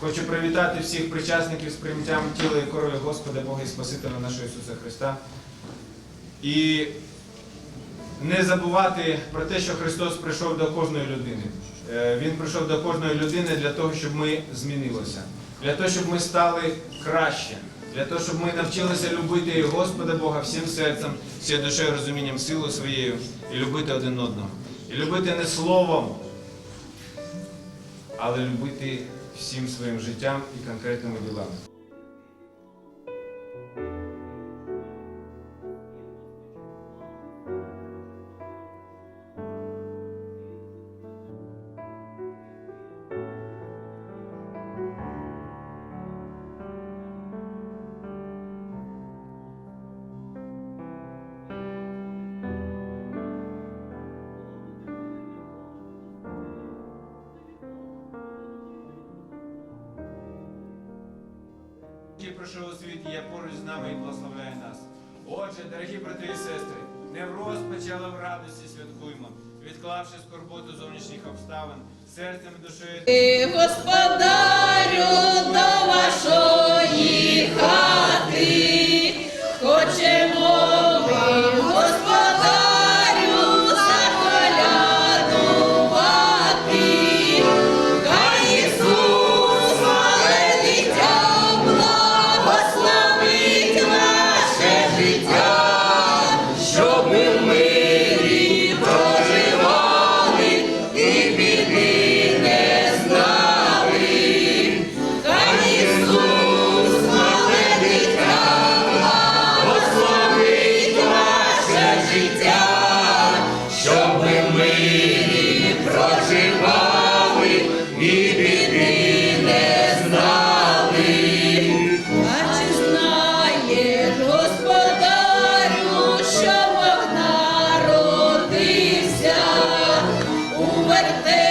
Хочу привітати всіх причасників з прийняттям тіла і крові Господа Бога і Спасителя нашого Ісуса Христа. І не забувати про те, що Христос прийшов до кожної людини. Е, Він прийшов до кожної людини для того, щоб ми змінилися, для того, щоб ми стали краще, для того, щоб ми навчилися любити Господа Бога всім серцем, всією душею, розумінням, силою своєю і любити один одного. І любити не словом, але любити всім своїм життям і конкретними ділами. Пройшов у світ, є поруч з нами і благословляє нас. Отже, дорогі брати і сестри, не в розпачі, але в радості святкуємо, відклавши скорботу зовнішніх обставин, серцем і душею. Господа, muerte.